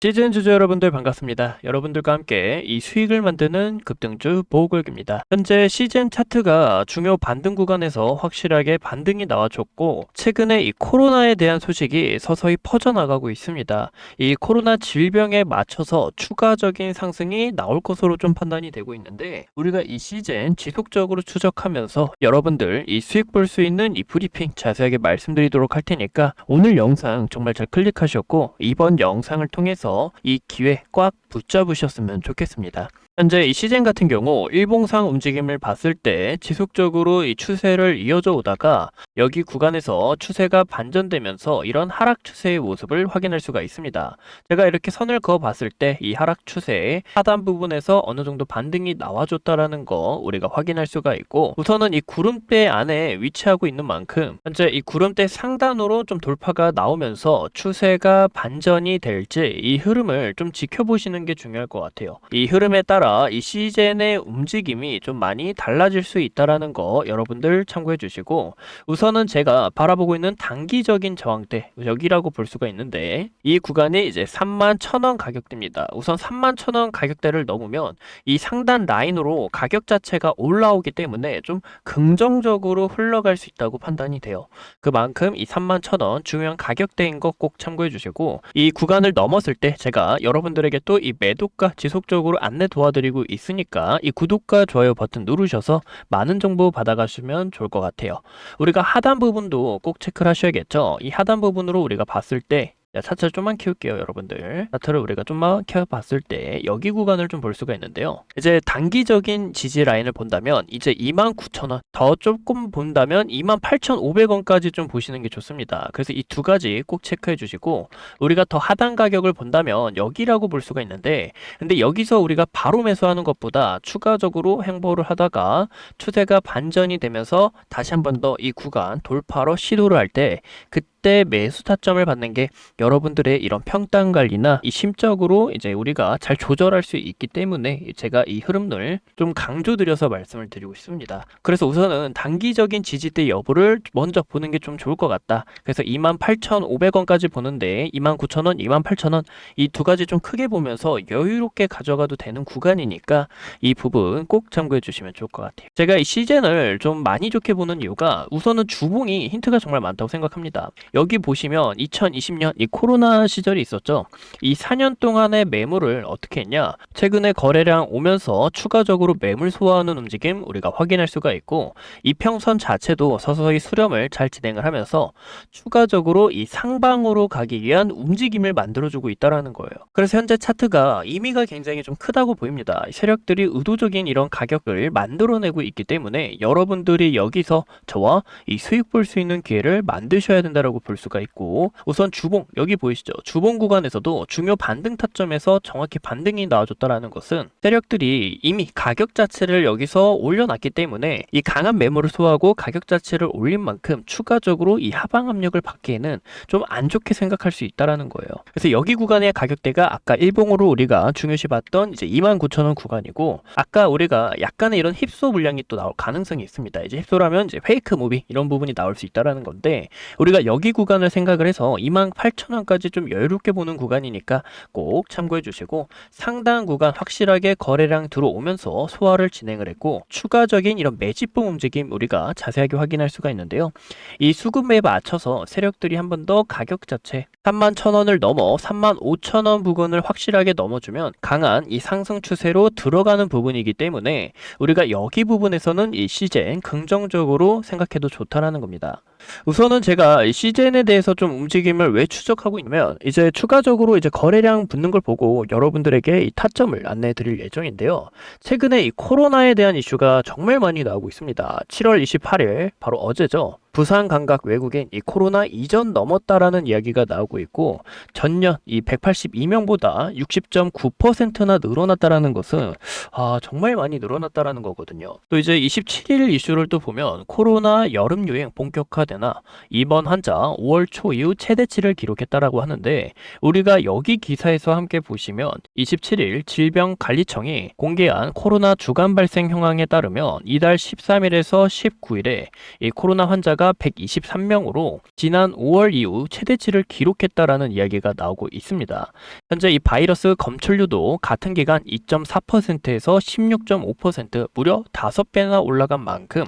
시즌 주주 여러분들 반갑습니다. 여러분들과 함께 이 수익을 만드는 급등주 보호글입니다. 현재 시즌 차트가 중요 반등 구간에서 확실하게 반등이 나와줬고 최근에 이 코로나에 대한 소식이 서서히 퍼져나가고 있습니다. 이 코로나 질병에 맞춰서 추가적인 상승이 나올 것으로 좀 판단이 되고 있는데 우리가 이 시즌 지속적으로 추적하면서 여러분들 이 수익 볼 수 있는 이 브리핑 자세하게 말씀드리도록 할 테니까 오늘 영상 정말 잘 클릭하셨고 이번 영상을 통해서 이 기회 꽉 붙잡으셨으면 좋겠습니다. 현재 이 시즌 같은 경우 일봉상 움직임을 봤을 때 지속적으로 이 추세를 이어져 오다가 여기 구간에서 추세가 반전되면서 이런 하락 추세의 모습을 확인할 수가 있습니다. 제가 이렇게 선을 그어 봤을 때 이 하락 추세의 하단 부분에서 어느 정도 반등이 나와줬다라는 거 우리가 확인할 수가 있고 우선은 이 구름대 안에 위치하고 있는 만큼 현재 이 구름대 상단으로 좀 돌파가 나오면서 추세가 반전이 될지 이 흐름을 좀 지켜보시는 게 중요할 것 같아요. 이 흐름에 따라 이 시즌의 움직임이 좀 많이 달라질 수 있다라는 거 여러분들 참고해 주시고 우선은 제가 바라보고 있는 단기적인 저항대 여기라고 볼 수가 있는데 이 구간이 이제 3만 1,000원 가격대입니다. 우선 3만 1,000원 가격대를 넘으면 이 상단 라인으로 가격 자체가 올라오기 때문에 좀 긍정적으로 흘러갈 수 있다고 판단이 돼요. 그만큼 이 3만 1,000원 중요한 가격대인 거 꼭 참고해 주시고 이 구간을 넘었을 때 제가 여러분들에게 또 이 매도가 지속적으로 안내 도와드 리고 있으니까 이 구독과 좋아요 버튼 누르셔서 많은 정보 받아가시면 좋을 것 같아요. 우리가 하단 부분도 꼭 체크를 하셔야겠죠. 이 하단 부분으로 우리가 봤을 때 자, 차트를 좀만 키울게요, 여러분들. 차트를 우리가 좀만 켜봤을 때 여기 구간을 좀 볼 수가 있는데요. 이제 단기적인 지지 라인을 본다면 이제 29,000원, 더 조금 본다면 28,500원까지 좀 보시는 게 좋습니다. 그래서 이 두 가지 꼭 체크해 주시고 우리가 더 하단 가격을 본다면 여기라고 볼 수가 있는데 근데 여기서 우리가 바로 매수하는 것보다 추가적으로 행보를 하다가 추세가 반전이 되면서 다시 한 번 더 이 구간 돌파로 시도를 할 때 그때 매수 타점을 받는 게 여러분들의 이런 평단 관리나 이 심적으로 이제 우리가 잘 조절할 수 있기 때문에 제가 이 흐름을 좀 강조드려서 말씀을 드리고 있습니다. 그래서 우선은 단기적인 지지대 여부를 먼저 보는 게 좀 좋을 것 같다. 그래서 28,500원까지 보는데 29,000원, 28,000원 이 두 가지 좀 크게 보면서 여유롭게 가져가도 되는 구간이니까 이 부분 꼭 참고해 주시면 좋을 것 같아요. 제가 이 시즌을 좀 많이 좋게 보는 이유가 우선은 주봉이 힌트가 정말 많다고 생각합니다. 여기 보시면 2020년 이 코로나 시절이 있었죠. 이 4년 동안의 매물을 어떻게 했냐? 최근에 거래량 오면서 추가적으로 매물 소화하는 움직임 우리가 확인할 수가 있고 이 평선 자체도 서서히 수렴을 잘 진행을 하면서 추가적으로 이 상방으로 가기 위한 움직임을 만들어주고 있다라는 거예요. 그래서 현재 차트가 의미가 굉장히 좀 크다고 보입니다. 이 세력들이 의도적인 이런 가격을 만들어내고 있기 때문에 여러분들이 여기서 저와 이 수익 볼 수 있는 기회를 만드셔야 된다라고 볼 수가 있고 우선 주봉 여기 보이시죠? 주봉 구간에서도 중요 반등 타점에서 정확히 반등이 나와줬다라는 것은 세력들이 이미 가격 자체를 여기서 올려놨기 때문에 이 강한 매물을 소화하고 가격 자체를 올린 만큼 추가적으로 이 하방 압력을 받기에는 좀 안 좋게 생각할 수 있다라는 거예요. 그래서 여기 구간의 가격대가 아까 일봉으로 우리가 중요시 봤던 이제 29,000원 구간이고 아까 우리가 약간의 이런 힙소 물량이 또 나올 가능성이 있습니다. 이제 힙소라면 이제 페이크 무비 이런 부분이 나올 수 있다라는 건데 우리가 여기 구간을 생각을 해서 28,000원까지 좀 여유롭게 보는 구간이니까 꼭 참고해 주시고 상당 구간 확실하게 거래량 들어오면서 소화를 진행을 했고 추가적인 이런 매집봉 움직임 우리가 자세하게 확인할 수가 있는데요. 이 수급매에 맞춰서 세력들이 한 번 더 가격 자체 3만 1,000원을 넘어 3만 5천원 부근을 확실하게 넘어주면 강한 이 상승 추세로 들어가는 부분이기 때문에 우리가 여기 부분에서는 이 시젠 긍정적으로 생각해도 좋다라는 겁니다. 우선은 제가 이 시젠에 대해서 좀 움직임을 왜 추적하고 있냐면 이제 추가적으로 이제 거래량 붙는 걸 보고 여러분들에게 이 타점을 안내해 드릴 예정인데요. 최근에 이 코로나에 대한 이슈가 정말 많이 나오고 있습니다. 7월 28일 바로 어제죠. 부산 감각 외국인 이 코로나 이전 넘었다라는 이야기가 나오고 있고 전년 이 182명보다 60.9%나 늘어났다라는 것은 아 정말 많이 늘어났다라는 거거든요. 또 이제 27일 이슈를 또 보면 코로나 여름 유행 본격화되나 이번 환자 5월 초 이후 최대치를 기록했다라고 하는데 우리가 여기 기사에서 함께 보시면 27일 질병관리청이 공개한 코로나 주간 발생 현황에 따르면 이달 13일에서 19일에 이 코로나 환자가 가격대가 123명으로 지난 5월 이후 최대치를 기록했다라는 이야기가 나오고 있습니다. 현재 이 바이러스 검출률도 같은 기간 2.4%에서 16.5% 무려 5배나 올라간 만큼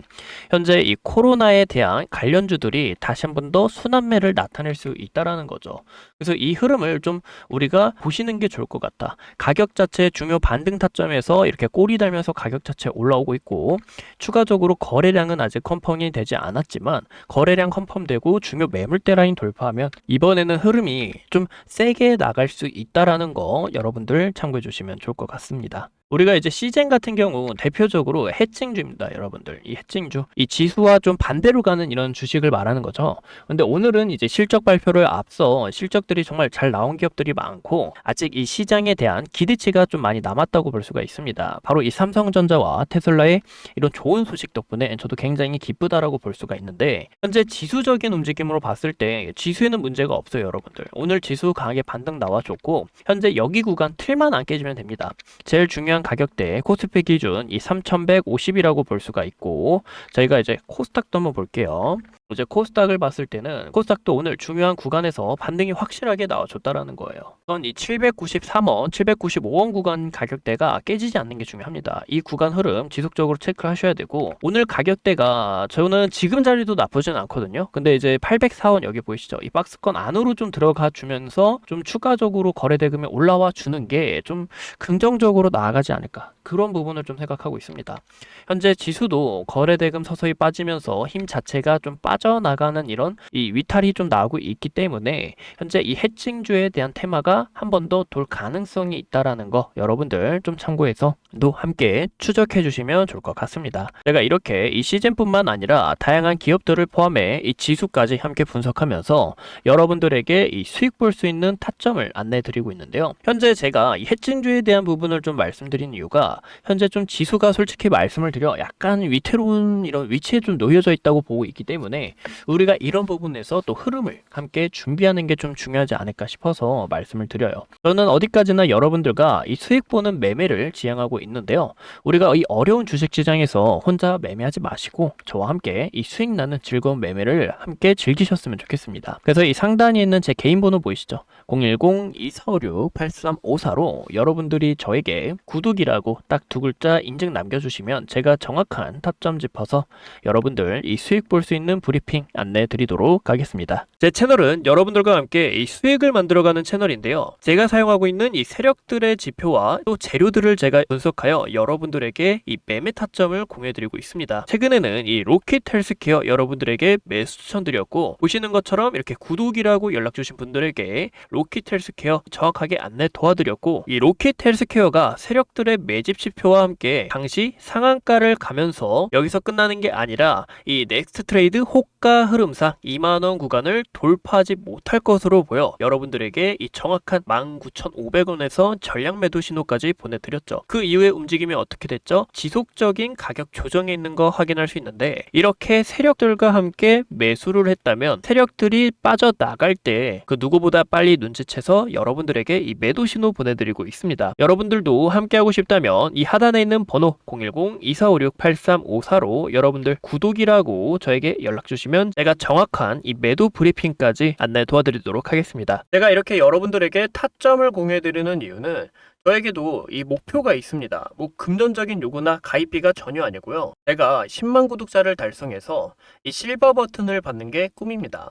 현재 이 코로나에 대한 관련주들이 다시 한 번 더 순환매를 나타낼 수 있다라는 거죠. 그래서 이 흐름을 좀 우리가 보시는 게 좋을 것 같다. 가격 자체 중요 반등 타점에서 이렇게 꼬리 달면서 가격 자체 올라오고 있고 추가적으로 거래량은 아직 컨펌이 되지 않았지만 거래량 컨펌되고 중요 매물대 라인 돌파하면 이번에는 흐름이 좀 세게 나갈 수 있다라는 거 여러분들 참고해 주시면 좋을 것 같습니다. 우리가 이제 시젠 같은 경우 대표적으로 해칭주입니다, 여러분들. 이 해칭주, 이 지수와 좀 반대로 가는 이런 주식을 말하는 거죠. 근데 오늘은 이제 실적 발표를 앞서 실적들이 정말 잘 나온 기업들이 많고 아직 이 시장에 대한 기대치가 좀 많이 남았다고 볼 수가 있습니다. 바로 이 삼성전자와 테슬라의 이런 좋은 소식 덕분에 저도 굉장히 기쁘다라고 볼 수가 있는데 현재 지수적인 움직임으로 봤을 때 지수에는 문제가 없어요, 여러분들. 오늘 지수 강하게 반등 나와줬고 현재 여기 구간 틀만 안 깨지면 됩니다. 제일 중요한 가격대 코스피 기준 이 3150이라고 볼 수가 있고 저희가 이제 코스닥도 한번 볼게요. 이제 코스닥을 봤을 때는 코스닥도 오늘 중요한 구간에서 반등이 확실하게 나와줬다라는 거예요. 우선 이 793원, 795원 구간 가격대가 깨지지 않는 게 중요합니다. 이 구간 흐름 지속적으로 체크하셔야 되고 오늘 가격대가 저는 지금 자리도 나쁘진 않거든요. 근데 이제 804원 여기 보이시죠? 이 박스권 안으로 좀 들어가 주면서 좀 추가적으로 거래 대금이 올라와 주는 게 좀 긍정적으로 나아가지 않을까 그런 부분을 좀 생각하고 있습니다. 현재 지수도 거래 대금 서서히 빠지면서 힘 자체가 좀 빠져나가는 이런 이 위탈이 좀 나오고 있기 때문에 현재 이 해칭주에 대한 테마가 한 번 더 돌 가능성이 있다라는 거 여러분들 좀 참고해서 또 함께 추적해 주시면 좋을 것 같습니다. 제가 이렇게 이 시즌뿐만 아니라 다양한 기업들을 포함해 이 지수까지 함께 분석하면서 여러분들에게 이 수익 볼 수 있는 타점을 안내 드리고 있는데요. 현재 제가 이 해칭주에 대한 부분을 좀 말씀드린 이유가 현재 좀 지수가 솔직히 말씀을 드려 약간 위태로운 이런 위치에 좀 놓여져 있다고 보고 있기 때문에 우리가 이런 부분에서 또 흐름을 함께 준비하는 게 좀 중요하지 않을까 싶어서 말씀을 드려요. 저는 어디까지나 여러분들과 이 수익 보는 매매를 지향하고 있는데요. 우리가 이 어려운 주식 시장에서 혼자 매매하지 마시고 저와 함께 이 수익 나는 즐거운 매매를 함께 즐기셨으면 좋겠습니다. 그래서 이 상단에 있는 제 개인 번호 보이시죠? 010-2456-8354로 여러분들이 저에게 구독이라고 딱 두 글자 인증 남겨주시면 제가 정확한 타점 짚어서 여러분들 이 수익 볼 수 있는 브리핑 안내 드리도록 하겠습니다. 제 채널은 여러분들과 함께 이 수익을 만들어가는 채널인데요. 제가 사용하고 있는 이 세력들의 지표와 또 재료들을 제가 분석하여 여러분들에게 이 매매 타점을 공유해드리고 있습니다. 최근에는 이 로켓 헬스케어 여러분들에게 매수 추천드렸고 보시는 것처럼 이렇게 구독이라고 연락 주신 분들에게 로켓 헬스케어 정확하게 안내 도와드렸고 이 로켓 헬스케어가 세력들의 매집 지표와 함께 당시 상한가를 가면서 여기서 끝나는 게 아니라 이 넥스트 트레이드 호가 흐름상 2만원 구간을 돌파하지 못할 것으로 보여 여러분들에게 이 정확한 19,500원에서 전량 매도 신호까지 보내드렸죠. 그 이후에 움직임이 어떻게 됐죠? 지속적인 가격 조정에 있는 거 확인할 수 있는데 이렇게 세력들과 함께 매수를 했다면 세력들이 빠져나갈 때 그 누구보다 빨리 눈치채서 여러분들에게 이 매도 신호 보내드리고 있습니다. 여러분들도 함께하고 싶다면 이 하단에 있는 번호 010-2456-8354로 여러분들 구독이라고 저에게 연락 주시면 제가 정확한 이 매도 브리핑까지 안내 도와드리도록 하겠습니다. 제가 이렇게 여러분들에게 타점을 공유해드리는 이유는 저에게도 이 목표가 있습니다. 뭐 금전적인 요구나 가입비가 전혀 아니고요. 제가 10만 구독자를 달성해서 이 실버 버튼을 받는 게 꿈입니다.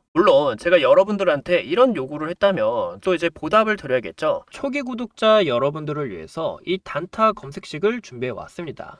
물론 제가 여러분들한테 이런 요구를 했다면 또 이제 보답을 드려야겠죠. 초기 구독자 여러분들을 위해서 이 단타 검색식을 준비해 왔습니다.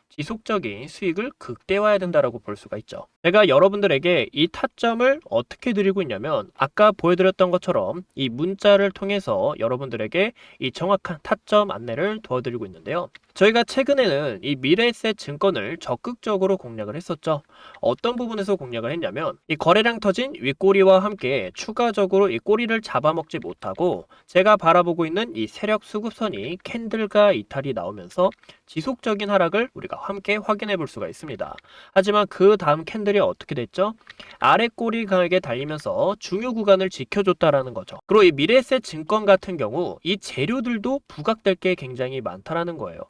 지속적인 수익을 극대화해야 된다라고 볼 수가 있죠. 제가 여러분들에게 이 타점을 어떻게 드리고 있냐면 아까 보여드렸던 것처럼 이 문자를 통해서 여러분들에게 이 정확한 타점 안내를 도와드리고 있는데요. 저희가 최근에는 이 미래에셋 증권을 적극적으로 공략을 했었죠. 어떤 부분에서 공략을 했냐면 이 거래량 터진 윗꼬리와 함께 추가적으로 이 꼬리를 잡아먹지 못하고 제가 바라보고 있는 이 세력 수급선이 캔들과 이탈이 나오면서 지속적인 하락을 우리가 함께 확인해 볼 수가 있습니다. 하지만 그 다음 캔들이 어떻게 됐죠? 아래 꼬리 강하게 달리면서 중요 구간을 지켜줬다라는 거죠. 그리고 이 미래에셋 증권 같은 경우 이 재료들도 부각될 게 굉장히 많다라는 거예요.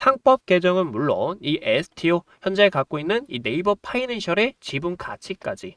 상법 개정은 물론 이 STO 현재 갖고 있는 이 네이버 파이낸셜의 지분 가치까지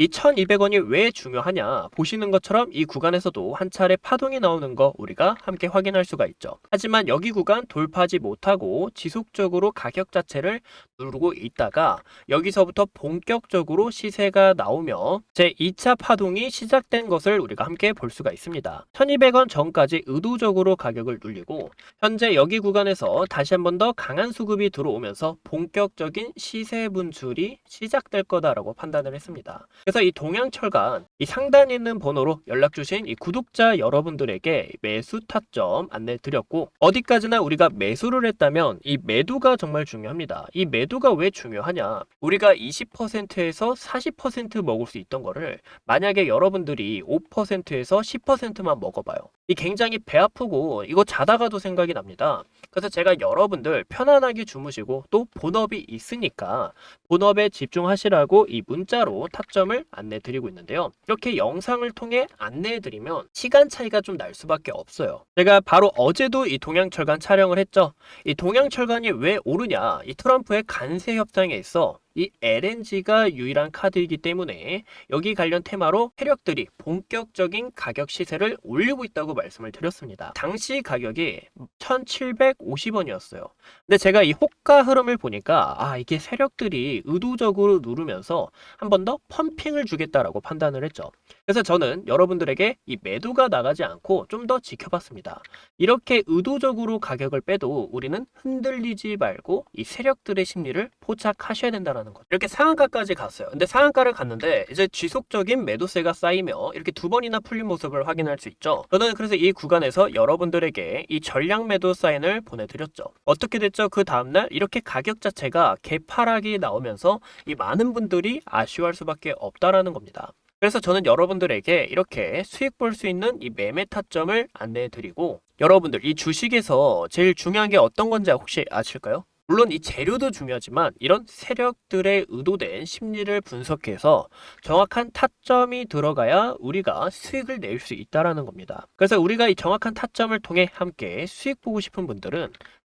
이 1200원이 왜 중요하냐 보시는 것처럼 이 구간에서도 한 차례 파동이 나오는 거 우리가 함께 확인할 수가 있죠. 하지만 여기 구간 돌파하지 못하고 지속적으로 가격 자체를 누르고 있다가 여기서부터 본격적으로 시세가 나오며 제 2차 파동이 시작된 것을 우리가 함께 볼 수가 있습니다. 1200원 전까지 의도적으로 가격을 눌리고 현재 여기 구간에서 다시 한번 더 강한 수급이 들어오면서 본격적인 시세 분출이 시작될 거다라고 판단을 했습니다. 그래서 이 동양철간 이 상단에 있는 번호로 연락 주신 이 구독자 여러분들에게 매수 타점 안내 드렸고 어디까지나 우리가 매수를 했다면 이 매도가 정말 중요합니다. 이 매도 가 왜 중요하냐? 우리가 20%에서 40% 먹을 수 있던 거를 만약에 여러분들이 5%에서 10%만 먹어봐요. 이 굉장히 배 아프고 이거 자다가도 생각이 납니다. 그래서 제가 여러분들 편안하게 주무시고 또 본업이 있으니까 본업에 집중하시라고 이 문자로 타점을 안내 드리고 있는데요. 이렇게 영상을 통해 안내해 드리면 시간 차이가 좀 날 수밖에 없어요. 제가 바로 어제도 이 동양철간 촬영을 했죠. 이 동양철간이 왜 오르냐? 이 트럼프의 간세 협상에 있어 이 LNG가 유일한 카드이기 때문에 여기 관련 테마로 세력들이 본격적인 가격 시세를 올리고 있다고 말씀을 드렸습니다. 당시 가격이 1,750원이었어요. 근데 제가 이 호가 흐름을 보니까 아 이게 세력들이 의도적으로 누르면서 한 번 더 펌핑을 주겠다라고 판단을 했죠. 그래서 저는 여러분들에게 이 매도가 나가지 않고 좀 더 지켜봤습니다. 이렇게 의도적으로 가격을 빼도 우리는 흔들리지 말고 이 세력들의 심리를 포착하셔야 된다는 거죠. 이렇게 상한가까지 갔어요. 근데 상한가를 갔는데 이제 지속적인 매도세가 쌓이며 이렇게 두 번이나 풀린 모습을 확인할 수 있죠. 저는 그래서 이 구간에서 여러분들에게 이 전량 매도 사인을 보내드렸죠. 어떻게 됐죠? 그 다음날 이렇게 가격 자체가 개파락이 나오면서 이 많은 분들이 아쉬워할 수밖에 없다라는 겁니다. 그래서 저는 여러분들에게 이렇게 수익 볼 수 있는 이 매매 타점을 안내해 드리고 여러분들 이 주식에서 제일 중요한 게 어떤 건지 혹시 아실까요? 물론 이 재료도 중요하지만 이런 세력들의 의도된 심리를 분석해서 정확한 타점이 들어가야 우리가 수익을 낼 수 있다라는 겁니다. 그래서 우리가 이 정확한 타점을 통해 함께 수익 보고 싶은 분들은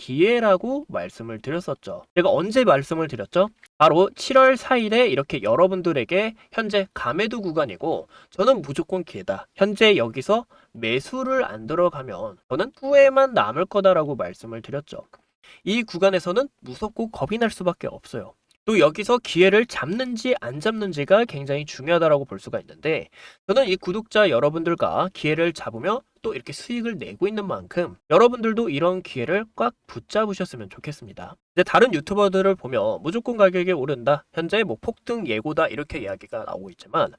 기회라고 말씀을 드렸었죠. 제가 언제 말씀을 드렸죠? 바로 7월 4일에 이렇게 여러분들에게 현재 가매도 구간이고 저는 무조건 기회다. 현재 여기서 매수를 안 들어가면 저는 후회만 남을 거다라고 말씀을 드렸죠. 이 구간에서는 무섭고 겁이 날 수밖에 없어요. 또 여기서 기회를 잡는지 안 잡는지가 굉장히 중요하다라고 볼 수가 있는데 저는 이 구독자 여러분들과 기회를 잡으며 또 이렇게 수익을 내고 있는 만큼 여러분들도 이런 기회를 꽉 붙잡으셨으면 좋겠습니다. 이제 다른 유튜버들을 보면 무조건 가격이 오른다, 현재 뭐 폭등 예고다 이렇게 이야기가 나오고 있지만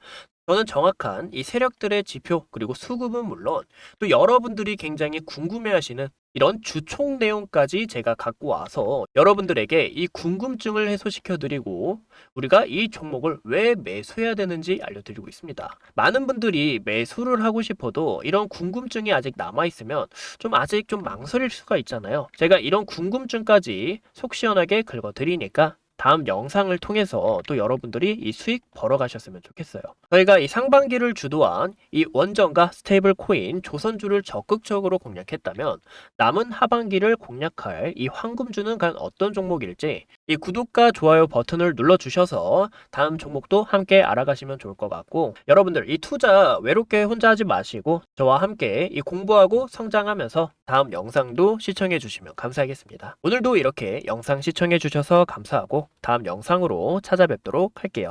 저는 정확한 이 세력들의 지표 그리고 수급은 물론 또 여러분들이 굉장히 궁금해하시는 이런 주총 내용까지 제가 갖고 와서 여러분들에게 이 궁금증을 해소시켜 드리고 우리가 이 종목을 왜 매수해야 되는지 알려드리고 있습니다. 많은 분들이 매수를 하고 싶어도 이런 궁금증이 아직 남아있으면 좀 아직 좀 망설일 수가 있잖아요. 제가 이런 궁금증까지 속 시원하게 긁어드리니까 다음 영상을 통해서 또 여러분들이 이 수익 벌어가셨으면 좋겠어요. 저희가 이 상반기를 주도한 이 원전과 스테이블 코인 조선주를 적극적으로 공략했다면 남은 하반기를 공략할 이 황금주는 과연 어떤 종목일지 이 구독과 좋아요 버튼을 눌러주셔서 다음 종목도 함께 알아가시면 좋을 것 같고 여러분들 이 투자 외롭게 혼자 하지 마시고 저와 함께 이 공부하고 성장하면서 다음 영상도 시청해 주시면 감사하겠습니다. 오늘도 이렇게 영상 시청해 주셔서 감사하고 다음 영상으로 찾아뵙도록 할게요.